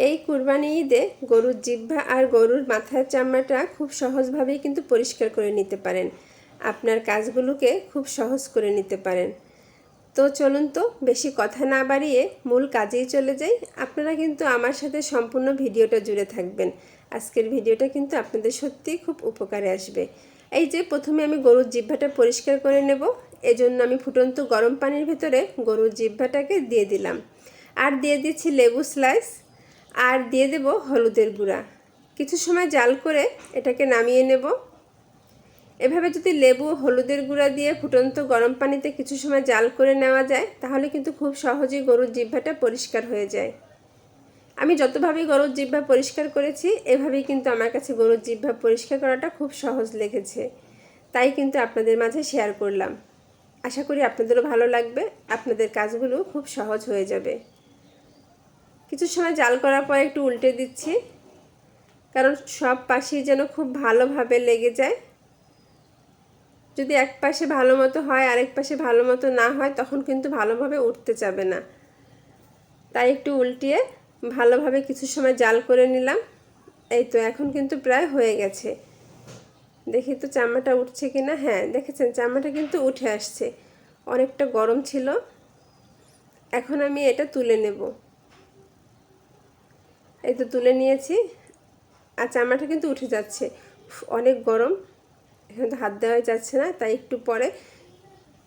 এই কুরবানি ঈদে গরুর জিহ্বা আর গরুর মাথার চামড়াটা খুব সহজভাবেই কিন্তু পরিষ্কার করে নিতে পারেন। আপনার কাজগুলোকে খুব সহজ করে নিতে পারেন। তো চলুন তো, বেশি কথা না বাড়িয়ে মূল কাজেই চলে যাই। আপনারা কিন্তু আমার সাথে সম্পূর্ণ ভিডিওটা জুড়ে থাকবেন। আজকের ভিডিওটা কিন্তু আপনাদের সত্যিই খুব উপকারে আসবে। এই যে, প্রথমে আমি গরুর জিহ্বাটা পরিষ্কার করে নেব। এজন্য আমি ফুটন্ত গরম পানির ভেতরে গরুর জিহ্বাটাকে দিয়ে দিলাম। আর দিয়ে দিচ্ছি লেবু স্লাইস। আর দিয়ে দেব হলুদের গুঁড়া। কিছু সময় জাল করে এটাকে নামিয়ে নেব। এভাবে যদি লেবু হলুদের গুঁড়া দিয়ে ফুটন্ত গরম পানিতে কিছু সময় জাল করে নেওয়া যায়, তাহলে কিন্তু খুব সহজেই গরুর জিহ্বাটা পরিষ্কার হয়ে যায়। আমি যতভাবেই গরুর জিহ্বা পরিষ্কার করেছি, এভাবেই কিন্তু আমার কাছে গরুর জিহ্বা পরিষ্কার করাটা খুব সহজ লেগেছে। তাই কিন্তু আপনাদের মাঝে শেয়ার করলাম। আশা করি আপনাদেরও ভালো লাগবে, আপনাদের কাজগুলো খুব সহজ হয়ে যাবে। কিছু সময় জাল করার পর একটু উল্টে দিচ্ছি। কারণ সব পাশেই যেন খুব ভালোভাবে লেগে যায়। যদি এক পাশে ভালো মতো হয়, আরেক পাশে ভালো মতো না হয়, তখন কিন্তু ভালোভাবে উঠতে যাবে না। তাই একটু উল্টিয়ে ভালোভাবে কিছু সময় জাল করে নিলাম। এই তো, এখন কিন্তু প্রায় হয়ে গেছে। দেখি তো চামড়াটা উঠছে কি না হ্যাঁ দেখেছেন, চামড়াটা কিন্তু উঠে আসছে। অনেকটা গরম ছিল। এখন আমি এটা তুলে নেব। এই তো তুলে নিয়েছি। আর চামড়াটা কিন্তু উঠে যাচ্ছে। অনেক গরম। এখানে তো হাত দেওয়া যাচ্ছে না, তাই একটু পরে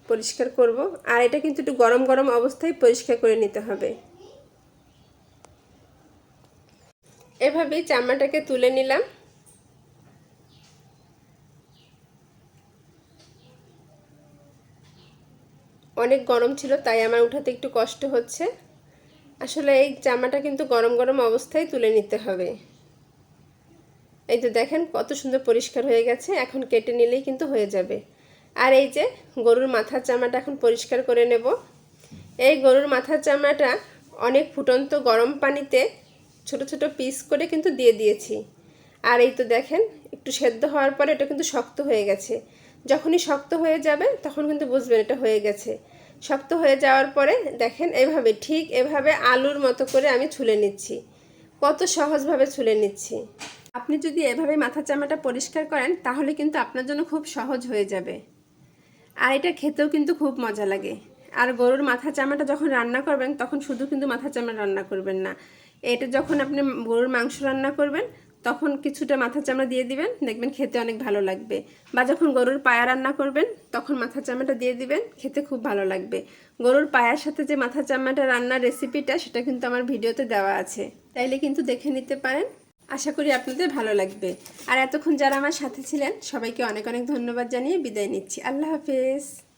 পরিষ্কার করব। আর এটা কিন্তু একটু গরম গরম অবস্থায় পরিষ্কার করে নিতে হবে। এভাবেই চামড়াটাকে তুলে নিলাম। অনেক গরম ছিল, তাই আমার উঠাতে একটু কষ্ট হচ্ছে। আসলে এই জামাটা কিন্তু গরম গরম অবস্থায় তুলে নিতে হবে। এই তো দেখেন কত সুন্দর পরিষ্কার হয়ে গেছে, এখন কেটে নিলেই কিন্তু হয়ে যাবে। আর এই যে গরুর মাথার চামড়াটা এখন পরিষ্কার করে নেব। এই গরুর মাথার চামড়াটা অনেক ফুটন্ত গরম পানিতে ছোট ছোট পিস করে কিন্তু দিয়ে দিয়েছি। আর এই তো দেখেন একটু সেদ্ধ হওয়ার পরে এটা কিন্তু শক্ত হয়ে গেছে। যখনই শক্ত হয়ে যাবে তখন কিন্তু বুঝবেন এটা হয়ে গেছে। শক্ত হয়ে যাওয়ার পরে দেখেন এভাবে, ঠিক এভাবে আলুর মতো করে আমি ছুলে নিচ্ছি। কত সহজভাবে ছুলে নিচ্ছি। আপনি যদি এভাবে মাথার চামড়াটা পরিষ্কার করেন, তাহলে কিন্তু আপনার জন্য খুব সহজ হয়ে যাবে। আর এটা খেতেও কিন্তু খুব মজা লাগে। আর গরুর মাথা চামড়াটা যখন রান্না করবেন, তখন শুধু কিন্তু মাথা চামড়া রান্না করবেন না। এটা যখন আপনি গরুর মাংস রান্না করবেন তখন কিছুটা মাথা চামড়া দিয়ে দিবেন, দেখবেন খেতে অনেক ভালো লাগবে। বা যখন গরুর পায়া রান্না করবেন, তখন মাথা চামড়াটা দিয়ে দিবেন, খেতে খুব ভালো লাগবে। গরুর পায়ার সাথে যে মাথা চামড়াটা রান্নার রেসিপিটা সেটা কিন্তু আমার ভিডিওতে দেওয়া আছে। তাইলে কিন্তু দেখে নিতে পারেন। আশা করি আপনাদের ভালো লাগবে। আর এতক্ষণ যারা আমার সাথে ছিলেন, সবাইকে অনেক অনেক ধন্যবাদ জানিয়ে বিদায় নিচ্ছি। আল্লাহ হাফেজ।